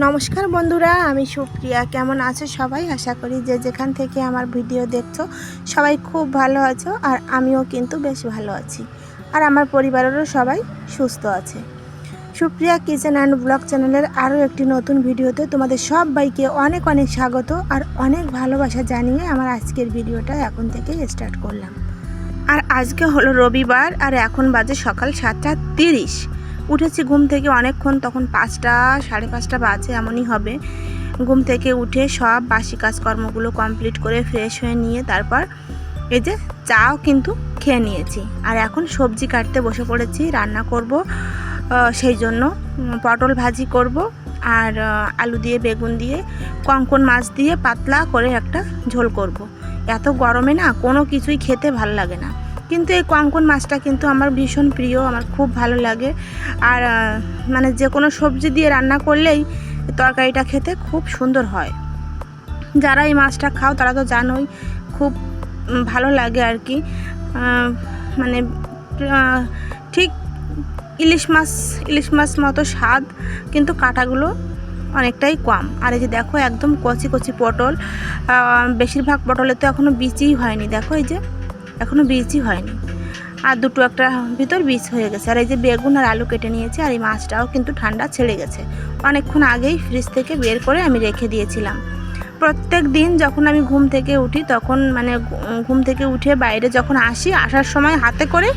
নমস্কার বন্ধুরা, আমি সুপ্রিয়া। কেমন আছো সবাই? আশা করি যে যেখান থেকে আমার ভিডিও দেখছ, সবাই খুব ভালো আছো আর আমিও কিন্তু বেশ ভালো আছি। আর আমার পরিবারেরও সবাই সুস্থ আছে। সুপ্রিয়া কিচেন অ্যান্ড ব্লগ চ্যানেলের আরও একটি নতুন ভিডিওতে তোমাদের সবাইকে অনেক অনেক স্বাগত আর অনেক ভালোবাসা জানিয়ে আমার আজকের ভিডিওটা এখন থেকে স্টার্ট করলাম। আর আজকে হলো রবিবার আর এখন বাজে সকাল সাতটা তিরিশ। উঠেছি ঘুম থেকে অনেকক্ষণ, তখন পাঁচটা, সাড়ে পাঁচটা বাজে এমনই হবে। ঘুম থেকে উঠে সব বাসি কাজকর্মগুলো কমপ্লিট করে ফ্রেশ হয়ে নিয়ে তারপর এই যে চাও কিন্তু খেয়ে নিয়েছি। আর এখন সবজি কাটতে বসে পড়েছি, রান্না করব সেই জন্য পটল ভাজি করব আর আলু দিয়ে, বেগুন দিয়ে, কঙ্কন মাছ দিয়ে পাতলা করে একটা ঝোল করব। এত গরমে না কোনো কিছুই খেতে ভালো লাগে না। কিন্তু এই কঙ্কন মাছটা কিন্তু আমার ভীষণ প্রিয়, আমার খুব ভালো লাগে। আর মানে যে কোনো সবজি দিয়ে রান্না করলেই তরকারিটা খেতে খুব সুন্দর হয়। যারা এই মাছটা খাও তারা তো জানোই খুব ভালো লাগে আর কি। মানে ঠিক ইলিশ মাছ ইলিশ মাছ মতো স্বাদ, কিন্তু কাঁটাগুলো অনেকটাই কম। আর এই যে দেখো, একদম কচি কচি পটল। বেশিরভাগ পটলে তো এখনও বিচিই হয়নি। দেখো এই যে এখনও বীজই হয়নি। আর দুটো একটা ভিতর বীজ হয়ে গেছে। আর এই যে বেগুন আর আলু কেটে নিয়েছি, আর এই মাছটাও কিন্তু ঠান্ডা ছেড়ে গেছে। অনেকক্ষণ আগেই ফ্রিজ থেকে বের করে আমি রেখে দিয়েছিলাম। প্রত্যেক দিন যখন আমি ঘুম থেকে উঠি, তখন মানে ঘুম থেকে উঠে বাইরে যখন আসি, আসার সময় হাতে করে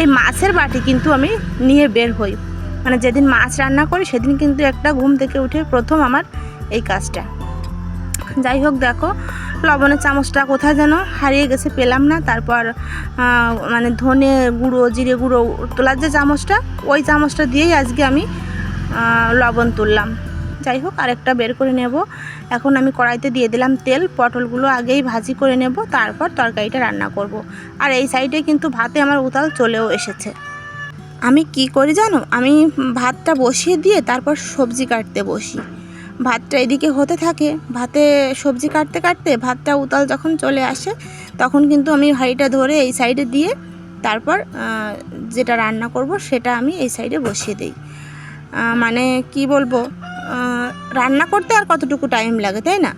এই মাছের বাটি কিন্তু আমি নিয়ে বের হই। মানে যেদিন মাছ রান্না করি, সেদিন কিন্তু একটা ঘুম থেকে উঠে প্রথম আমার এই কাজটা। যাই হোক, দেখো লবণের চামচটা কোথায় যেন হারিয়ে গেছে পেলাম না। তারপর মানে ধনে গুঁড়ো, জিরে গুঁড়ো তোলার যে চামচটা, ওই চামচটা দিয়েই আজকে আমি লবণ তুললাম। যাই হোক, আরেকটা বের করে নেব। এখন আমি কড়াইতে দিয়ে দিলাম তেল, পটলগুলো আগেই ভাজি করে নেব, তারপর তরকারিটা রান্না করব। আর এই সাইডে কিন্তু ভাতে আমার উতাল চলেও এসেছে। আমি কি করি জানো? আমি ভাতটা বসিয়ে দিয়ে তারপর সবজি কাটতে বসি। ভাতটা এদিকে হতে থাকে। ভাতে সবজি কাটতে কাটতে ভাতটা উতাল যখন চলে আসে, তখন কিন্তু আমি হাঁড়িটা ধরে এই সাইডে দিয়ে তারপর যেটা রান্না করব সেটা আমি এই সাইডে বসিয়ে দিই। মানে কি বলব রান্না করতে আর কতটুকু টাইম লাগে, তাই না?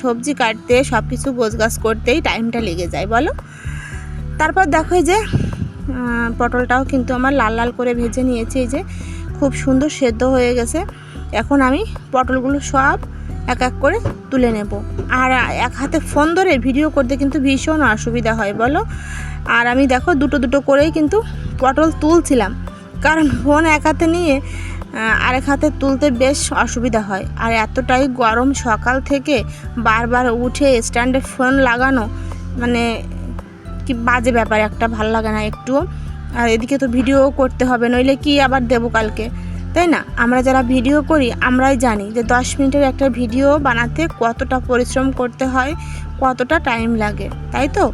সবজি কাটতে সব কিছু গোছগাছ করতেই টাইমটা লেগে যায়, বলো? তারপর দেখো যে পটলটাও কিন্তু আমার লাল লাল করে ভেজে নিয়েছি, এই যে খুব সুন্দর সেদ্ধ হয়ে গেছে। এখন আমি পটলগুলো সব এক এক করে তুলে নেব। আর এক হাতে ফোন ধরে ভিডিও করতে কিন্তু ভীষণ অসুবিধা হয়, বলো? আর আমি দেখো দুটো দুটো করেই কিন্তু পটল তুলছিলাম। কারণ ফোন এক হাতে নিয়ে আরেক হাতে তুলতে বেশ অসুবিধা হয়। আর এতটাই গরম সকাল থেকে বারবার উঠে স্ট্যান্ডে ফোন লাগানো মানে কি বাজে ব্যাপার, একটা ভালো লাগে না একটুও। আর এদিকে তো ভিডিও করতে হবে, নইলে কি আবার দেবো কালকে? তাই না? আমরা যারা ভিডিও করি, আমরাই জানি যে দশ মিনিটের একটা ভিডিও বানাতে কতটা পরিশ্রম করতে হয়, কতটা টাইম লাগে, তাই তো?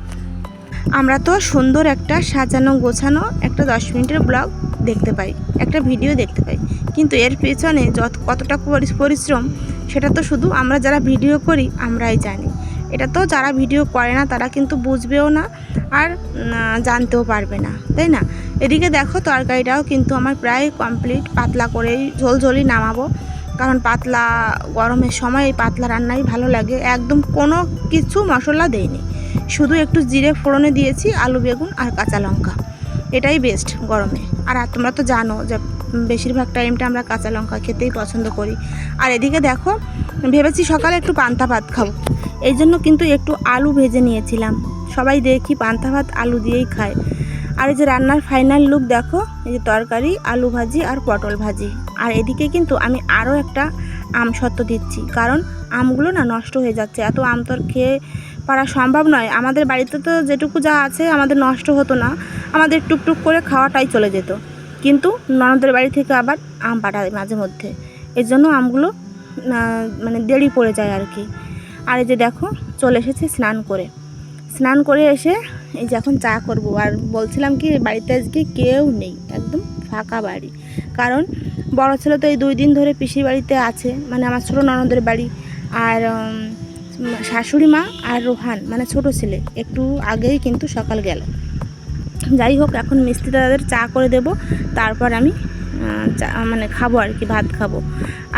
আমরা তো সুন্দর একটা সাজানো গোছানো একটা দশ মিনিটের ব্লগ দেখতে পাই, একটা ভিডিও দেখতে পাই। কিন্তু এর পেছনে যত, কতটা পরিশ্রম, সেটা তো শুধু আমরা যারা ভিডিও করি, আমরাই জানি। এটা তো যারা ভিডিও করে না, তারা কিন্তু বুঝবেও না আর জানতেও পারবে না, তাই না? এদিকে দেখো তরকারিটাও কিন্তু আমার প্রায় কমপ্লিট পাতলা করেই ঝোল ঝোলই নামাবো। কারণ পাতলা গরমের সময় এই পাতলা রান্নাই ভালো লাগে। একদম কোনো কিছু মশলা দেইনি। শুধু একটু জিরে ফোড়নে দিয়েছি, আলু বেগুন আর কাঁচা লঙ্কা। এটাই বেস্ট গরমে। আর তোমরা তো জানো যে বেশিরভাগ টাইমটা আমরা কাঁচা লঙ্কা খেতেই পছন্দ করি। আর এদিকে দেখো, ভেবেছি সকালে একটু পান্তা ভাত খাব। এই জন্য কিন্তু একটু আলু ভেজে নিয়েছিলাম। সবাই দেখি পান্তা ভাত আলু দিয়েই খায়। আর এই যে রান্নার ফাইনাল লুক দেখো, এই যে তরকারি, আলু ভাজি আর পটল ভাজি। আর এদিকে কিন্তু আমি আরও একটা আম সত্ত্ব দিচ্ছি, কারণ আমগুলো না নষ্ট হয়ে যাচ্ছে। এত আম তো আর খেয়ে পারা সম্ভব নয়। আমাদের বাড়িতে তো যেটুকু যা আছে আমাদের নষ্ট হতো না, আমাদের টুকটুক করে খাওয়াটাই চলে যেত। কিন্তু ননদের বাড়ি থেকে আবার আম পাঠায় মাঝে মধ্যে। এর জন্য আমগুলো মানে দেরি পড়ে যায় আর কি। আর এই যে দেখো, চলে এসেছি স্নান করে। স্নান করে এসে এই যে এখন চা করব। আর বলছিলাম কি, বাড়িতে আজকে কেউ নেই, একদম ফাঁকা বাড়ি। কারণ বড় ছেলে তো এই দুই দিন ধরে পিসির বাড়িতে আছে মানে আমার ছোটো ননদের বাড়ি। আর শাশুড়ি মা আর রোহান মানে ছোট ছেলে, একটু আগেই কিন্তু সকাল গেল। যাই হোক, এখন মিস্ত্রি দাদাদের চা করে দেব, তারপর আমি মানে খাব আর কি, ভাত খাব।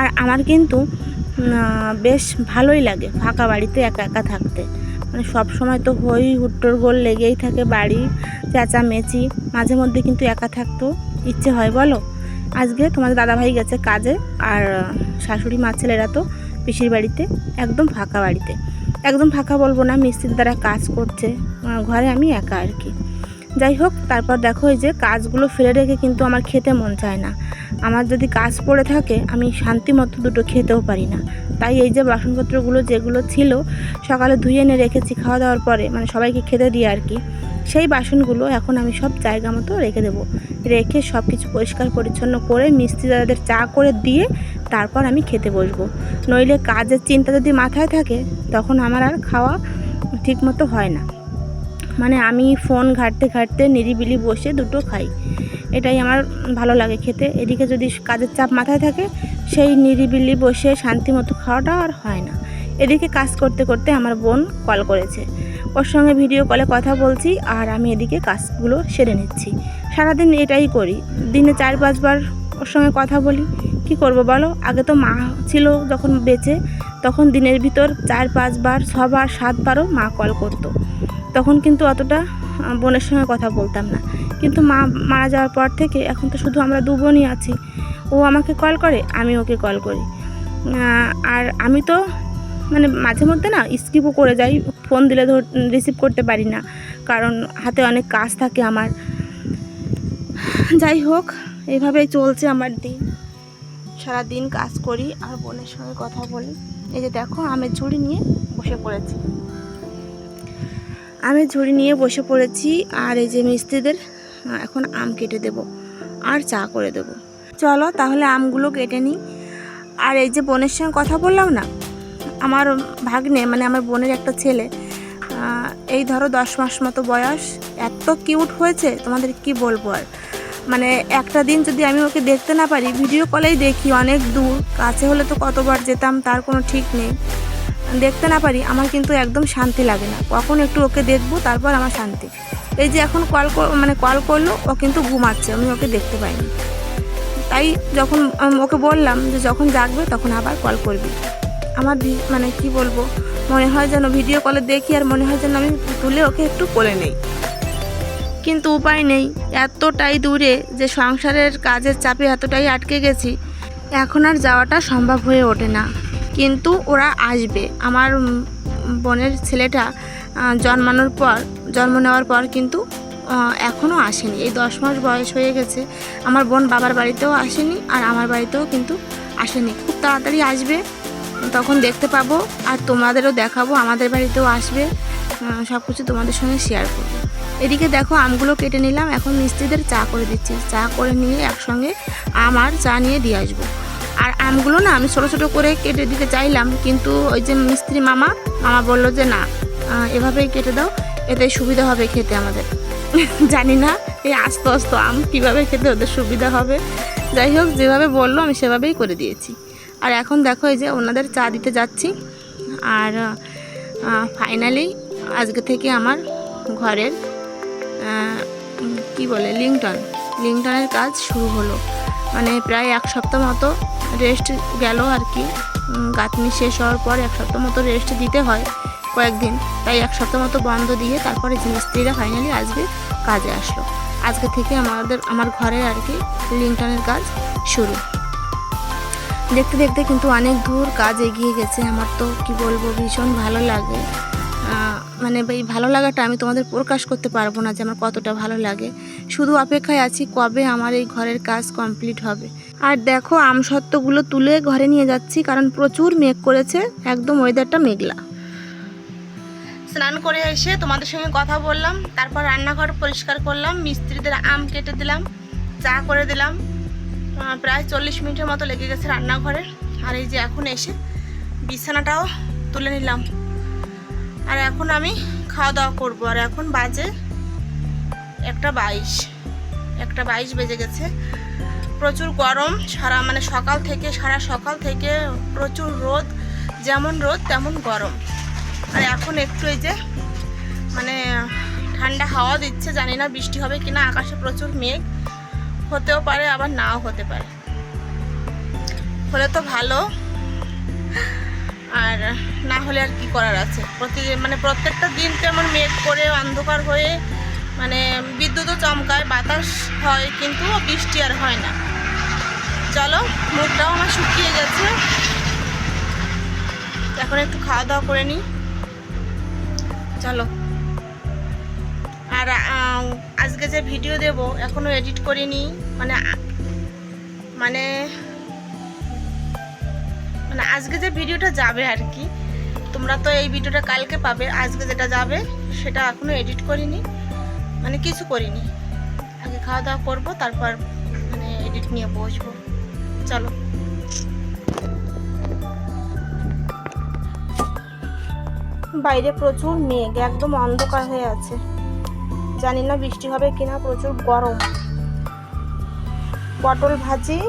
আর আমার কিন্তু বেশ ভালোই লাগে ফাঁকা বাড়িতে একা একা থাকতে। মানে সব সময় তো হই, হুট্টোর গোল লেগেই থাকে বাড়ি চেঁচা মেচি মাঝে মধ্যে কিন্তু একা থাকতো ইচ্ছে হয়, বলো? আজকে তোমাদের দাদাভাই গেছে কাজে আর শাশুড়ি, মা ছেলেরা তো পিসির বাড়িতে, একদম ফাঁকা বাড়িতে। একদম ফাঁকা বলব না, মিস্ত্রির দ্বারা কাজ করছে ঘরে আমি একা আর কি। যাই হোক, তারপর দেখো এই যে কাজগুলো ফেলে রেখে কিন্তু আমার খেতে মন চায় না। আমার যদি কাজ পড়ে থাকে, আমি শান্তি মতো দুটো খেতেও পারি না। তাই এই যে বাসনপত্রগুলো যেগুলো ছিল, সকালে ধুয়ে এনে রেখেছি খাওয়া দাওয়ার পরে মানে সবাইকে খেতে দিয়ে আর কি, সেই বাসনগুলো এখন আমি সব জায়গা মতো রেখে দেবো। রেখে সব কিছু পরিষ্কার পরিচ্ছন্ন করে, মিস্ত্রি দাদাদের চা করে দিয়ে তারপর আমি খেতে বসবো। নইলে কাজের চিন্তা যদি মাথায় থাকে, তখন আমার আর খাওয়া ঠিক মতো হয় না। মানে আমি ফোন ঘাঁটতে ঘাঁটতে নিরিবিলি বসে দুটো খাই। এটাই আমার ভালো লাগে খেতে। এদিকে যদি কাজের চাপ মাথায় থাকে, সেই নিরিবিলি বসে শান্তি মতো খাওয়াটা আর হয় না। এদিকে কাজ করতে করতে আমার বোন কল করেছে। ওর সঙ্গে ভিডিও কলে কথা বলছি আর আমি এদিকে কাজগুলো সেরে নিচ্ছি। সারাদিন এটাই করি। দিনে চার পাঁচবার ওর সঙ্গে কথা বলি। কি করব বলো? আগে তো মা ছিল যখন বেঁচে, তখন দিনের ভিতর চার পাঁচবার, ছবার, সাতবারও মা কল করতো। তখন কিন্তু অতটা বোনের সঙ্গে কথা বলতাম না। কিন্তু মা মারা যাওয়ার পর থেকে এখন তো শুধু আমরা দু বোনই আছি। ও আমাকে কল করে, আমি ওকে কল করি। আর আমি তো মানে মাঝে মধ্যে না স্কিপও করে যাই ফোন দিলে ধর রিসিভ করতে পারি না। কারণ হাতে অনেক কাজ থাকে আমার। যাই হোক এইভাবেই চলছে আমার দিন। সারা দিন কাজ করি আর বোনের সঙ্গে কথা বলি। এই যে দেখো, আমের ঝুড়ি নিয়ে বসে পড়েছি। আমের ঝুড়ি নিয়ে বসে পড়েছি আর এই যে মিস্ত্রিদের এখন আম কেটে দেব আর চা করে দেব। চলো তাহলে আমগুলো কেটে নিই। আর এই যে বোনের সঙ্গে কথা বললাম না, আমার ভাগ্নে মানে আমার বোনের একটা ছেলে এই ধরো দশ মাস মতো বয়স, এত কিউট হয়েছে, তোমাদের কি বলব আর? মানে একটা দিন যদি আমি ওকে দেখতে না পারি ভিডিও কলেই দেখি, অনেক দূর, কাছে হলে তো কতবার যেতাম, তার কোনো ঠিক নেই। দেখতে না পারি, আমার কিন্তু একদম শান্তি লাগে না। কখন একটু ওকে দেখব, তারপর আমার শান্তি। এই যে এখন কল মানে কল করল, ও কিন্তু ঘুমাচ্ছে, আমি ওকে দেখতে পাইনি। তাই যখন ওকে বললাম যে যখন জাগবে তখন আবার কল করবি। আমার মানে কি বলব, মনে হয় যেন ভিডিও কলে দেখি আর মনে হয় যেন আমি তুলে ওকে একটু কোলে নেই। কিন্তু উপায় নেই, এতটাই দূরে যে সংসারের কাজের চাপে এতটাই আটকে গেছি, এখন আর যাওয়াটা সম্ভব হয়ে ওঠে না। কিন্তু ওরা আসবে। আমার বোনের ছেলেটা জন্মানোর পর জন্ম নেওয়ার পর কিন্তু এখনও আসেনি। এই দশ মাস বয়স হয়ে গেছে। আমার বোন বাবার বাড়িতেও আসেনি আর আমার বাড়িতেও কিন্তু আসেনি। খুব তাড়াতাড়ি আসবে, তখন দেখতে পাবো আর তোমাদেরও দেখাবো, আমাদের বাড়িতেও আসবে। সব কিছু তোমাদের সঙ্গে শেয়ার করব। এদিকে দেখো, আমগুলো কেটে নিলাম। এখন মিস্ত্রিদের চা করে দিচ্ছি। চা করে নিয়ে একসঙ্গে আম আর চা নিয়ে দিয়ে আসব। আর আমগুলো না, আমি ছোটো ছোটো করে কেটে দিতে চাইলাম, কিন্তু ওই যে মিস্ত্রি মামা মামা বলল যে না এভাবেই কেটে দাও। এতে সুবিধা হবে খেতে আমাদের। জানি না, এই আস্তে আস্তে আম কীভাবে খেতে ওদের সুবিধা হবে। যাই হোক, যেভাবে বলল আমি সেভাবেই করে দিয়েছি। আর এখন দেখো এই যে ওনাদের চা দিতে যাচ্ছি। আর ফাইনালি আজকে থেকে আমার ঘরের কি বলে লিংটন লিংটনের কাজ শুরু হলো। মানে প্রায় এক সপ্তাহ মতো রেস্ট গেল আর কি। গাঁথনি শেষ হওয়ার পর এক সপ্তাহ মতো রেস্ট দিতে হয়। কয়েকদিন। তাই এক সপ্তাহ মতো বন্ধ দিয়ে তারপরে মিস্ত্রিরা ফাইনালি আজকে কাজে আসলো। আজকে থেকে আমাদের, আমার ঘরে আর কি লিংটনের কাজ শুরু। দেখতে দেখতে কিন্তু অনেক দূর কাজ এগিয়ে গেছে। আমার তো কি বলব, ভীষণ ভালো লাগে। মানে এই ভালো লাগাটা আমি তোমাদের প্রকাশ করতে পারব না যে আমার কতটা ভালো লাগে। শুধু অপেক্ষায় আছি কবে আমার এই ঘরের কাজ কমপ্লিট হবে। আর দেখো, আমসত্ত্বগুলো তুলে ঘরে নিয়ে যাচ্ছি কারণ প্রচুর মেঘ করেছে, একদম ওয়েদারটা মেঘলা। স্নান করে এসে তোমাদের সঙ্গে কথা বললাম, তারপর রান্নাঘর পরিষ্কার করলাম, মিস্ত্রিদের আম কেটে দিলাম, চা করে দিলাম। প্রায় চল্লিশ মিনিটের মতো লেগে গেছে রান্নাঘরে। আর এই যে এখন এসে বিছানাটাও তুলে নিলাম। আর এখন আমি খাওয়া দাওয়া করব। আর এখন বাজে একটা বাইশ। একটা বাইশ বেজে গেছে। প্রচুর গরম, সারা মানে সকাল থেকে, সারা সকাল থেকে প্রচুর রোদ, যেমন রোদ তেমন গরম। আর এখন একটু এই যে মানে ঠান্ডা হাওয়া দিচ্ছে, জানি না বৃষ্টি হবে কিনা, আকাশে প্রচুর মেঘ। হতেও পারে, আবার নাও হতে পারে। হলে তো ভালো। আর না হলে আর কি করার আছে? প্রতি মানে প্রত্যেকটা দিন কেমন মেঘ করে অন্ধকার হয়ে মানে বিদ্যুৎও চমকায়, বাতাস হয়, কিন্তু বৃষ্টি আর হয় না। চলো মুখটাও আমার শুকিয়ে গেছে। এখন একটু খাওয়া দাওয়া করে নিই। চলো। আর আজকে যে ভিডিও দেব, এখনও এডিট করিনি। মানে মানে মানে আজকে যে ভিডিওটা যাবে আর কি, তোমরা তো এই ভিডিওটা কালকে পাবে। আজকে যেটা যাবে, সেটা এখনও এডিট করিনি। মানে কিছু করিনি। আগে খাওয়া দাওয়া করব, তারপর মানে এডিট নিয়ে বসবো। চলো। বাইরে প্রচুর মেঘ, একদম অন্ধকার হয়ে আছে। জানি না বৃষ্টি হবে কিনা, প্রচুর গরম। পটল ভাজি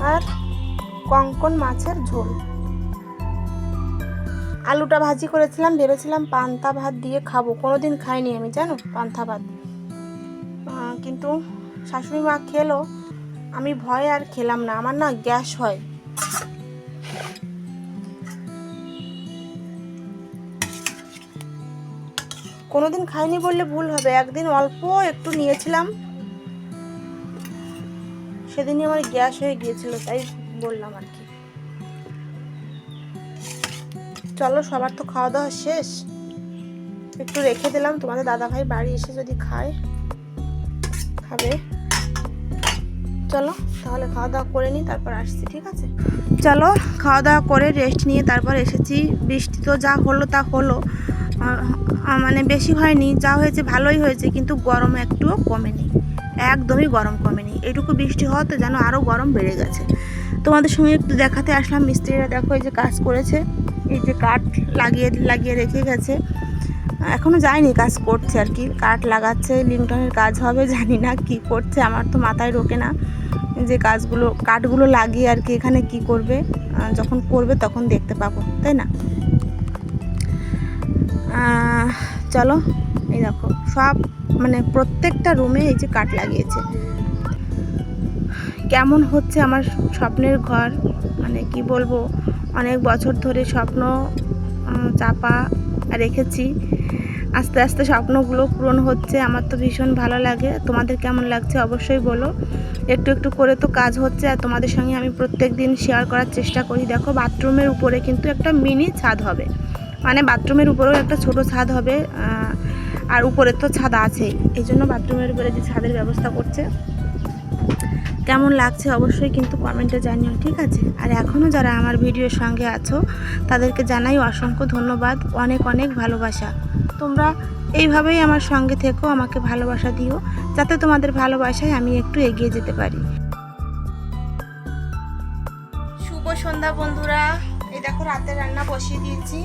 আর কঙ্কন মাছের ঝোল। আলুটা ভাজি করেছিলাম, ভেবেছিলাম পান্তা ভাত দিয়ে খাব। কোনোদিন খাইনি আমি, জানো? পান্তা ভাত। কিন্তু শাশুড়ি মা খেলো। আমি ভয়ে আর খেলাম না, আমার না গ্যাস হয়। কোনোদিন খাইনি বললে ভুল হবে। একদিন অল্প একটু নিয়েছিলাম। সেদিনই আমার গ্যাস হয়ে গিয়েছিল, তাই বললাম আর কি। চলো, সবার তো খাওয়া দাওয়া শেষ। একটু রেখে দিলাম, তোমাদের দাদা ভাই বাড়ি এসে যদি খায়, খাবে। চলো, তাহলে খাওয়া দাওয়া করে নিই, তারপর আসছি, ঠিক আছে? চলো, খাওয়া দাওয়া করে রেস্ট নিয়ে তারপর এসেছি। বৃষ্টি তো যা হলো তা হলো। মানে বেশি হয়নি, যা হয়েছে ভালোই হয়েছে, কিন্তু গরম একটুও কমেনি, একদমই গরম কমেনি। এটুকু বৃষ্টি হওয়াতে যেন আরও গরম বেড়ে গেছে। তোমাদের সঙ্গে একটু দেখাতে আসলাম, মিস্ত্রিরা দেখো এই যে কাজ করেছে, এই যে কাঠ লাগিয়ে লাগিয়ে রেখে গেছে। এখনও যায়নি কাজ করছে আর কি, কাঠ লাগাচ্ছে, লিংটনের কাজ হবে, জানি না কি করছে, আমার তো মাথায় রোকে না যে কাজগুলো, কাঠগুলো লাগিয়ে আর কি এখানে কি করবে যখন করবে তখন দেখতে পাবো, তাই না? চলো, এই দেখো, সব মানে প্রত্যেকটা রুমে এই যে কাঠ লাগিয়েছে। কেমন হচ্ছে আমার স্বপ্নের ঘর? মানে কি বলব, অনেক বছর ধরে স্বপ্ন চাপা রেখেছি। আস্তে আস্তে স্বপ্নগুলো পূরণ হচ্ছে, আমার তো ভীষণ ভালো লাগে। তোমাদের কেমন লাগছে অবশ্যই বলো। একটু একটু করে তো কাজ হচ্ছে, আর তোমাদের সঙ্গে আমি প্রত্যেক দিন শেয়ার করার চেষ্টা করি। দেখো বাথরুমের উপরে কিন্তু একটা মিনি ছাদ হবে। মানে বাথরুমের উপরেও একটা ছোট ছাদ হবে আর উপরে তো ছাদ আছেই। এই জন্য বাথরুমের উপরে যে ছাদের ব্যবস্থা করছে, কেমন লাগছে অবশ্যই কিন্তু কমেন্টে জানিও, ঠিক আছে? আর এখনও যারা আমার ভিডিওর সঙ্গে আছো, তাদেরকে জানাই অসংখ্য ধন্যবাদ, অনেক অনেক ভালোবাসা। তোমরা এইভাবেই আমার সঙ্গে থেকো, আমাকে ভালোবাসা দিও, যাতে তোমাদের ভালোবাসায় আমি একটু এগিয়ে যেতে পারি। শুভ সন্ধ্যা বন্ধুরা। এই দেখো রাতে রান্না বসিয়ে দিয়েছি।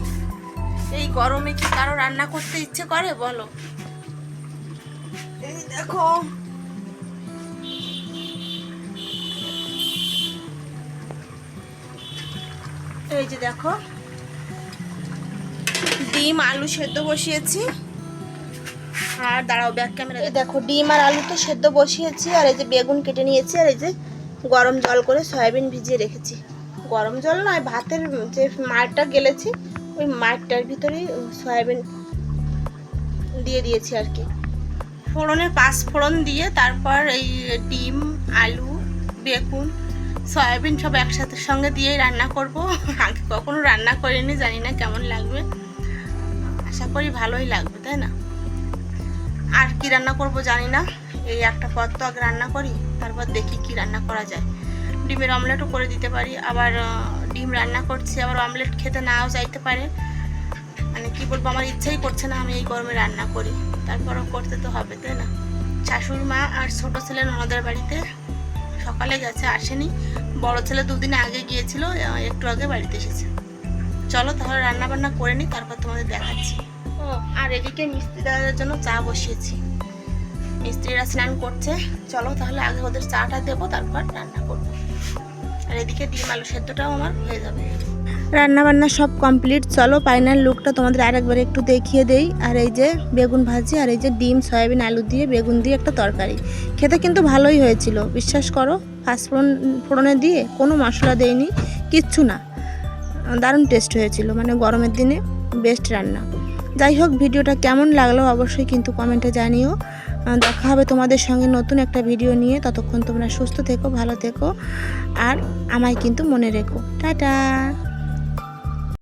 এই গরমে কি কারও রান্না করতে ইচ্ছে করে? বলো। এই দেখো। এই যে দেখো। ডিম আলু সেদ্ধ বসিয়েছি। আর দাঁড়াও ব্যাক ক্যামেরা এই দেখো। ডিম আর আলু তো সেদ্ধ বসিয়েছি আর এই যে বেগুন কেটে নিয়েছি আর এই যে গরম জল করে সয়াবিন ভিজিয়ে রেখেছি। গরম জল নয় ভাতের যে মারটা গেলেছি ওই মাঠটার ভিতরেই সয়াবিন দিয়ে দিয়েছি আর কি। ফোড়নে পাঁচ ফোড়ন দিয়ে তারপর এই ডিম, আলু, বেগুন, সয়াবিন সব একসাথে সঙ্গে দিয়ে রান্না করব। আগে কখনো রান্না করিনি, জানি না কেমন লাগবে। আশা করি ভালোই লাগবে, তাই না? আর কি রান্না করব জানি না। এই একটা পদ তো আগে রান্না করি, তারপর দেখি কি রান্না করা যায়। ডিমের অমলেটও করে দিতে পারি, আবার ডিম রান্না করছি, আবার অমলেট খেতে নাও চাইতে পারে। মানে কি বলব, আমার ইচ্ছাই করছে না আমি এই গরমে রান্না করি। তারপরও করতে তো হবে, তাই না? শাশুড়ি মা আর ছোট ছেলে ননদের বাড়িতে সকালে গেছে, আসেনি। বড় ছেলে দুদিন আগে গিয়েছিল একটু আগে বাড়িতে এসেছে। চলো তাহলে রান্না বান্না করে নিই তারপর তোমাদের দেখাচ্ছি। ও, আর এদিকে মিস্ত্রি দাদাদের জন্য চা বসিয়েছি। মিস্ত্রিরা স্নান করছে, চলো তাহলে আগে ওদের চাটা দেবো, তারপর রান্না করব। আর এদিকে ডিম আলু সেদ্ধটাও আমার হয়ে যাবে। রান্না বান্না সব কমপ্লিট। চলো ফাইনাল লুকটা তোমাদের আরেকবার একটু দেখিয়ে দেই। আর এই যে বেগুন ভাজি, আর এই যে ডিম, সয়াবিন, আলু দিয়ে বেগুন দিয়ে একটা তরকারি। খেতে কিন্তু ভালোই হয়েছিল, বিশ্বাস করো। ফার্স্ট ফোড়ন দিয়ে কোনো মশলা দেয়নি কিচ্ছু না। দারুণ টেস্ট হয়েছিল মানে গরমের দিনে বেস্ট রান্না। যাই হোক, ভিডিওটা কেমন লাগল অবশ্যই কিন্তু কমেন্টে জানিও। দেখা হবে তোমাদের সঙ্গে নতুন একটা ভিডিও নিয়ে। ততক্ষণ তোমরা সুস্থ থেকো, ভালো থেকো। আর আমায় কিন্তু মনে রেখো। টাটা!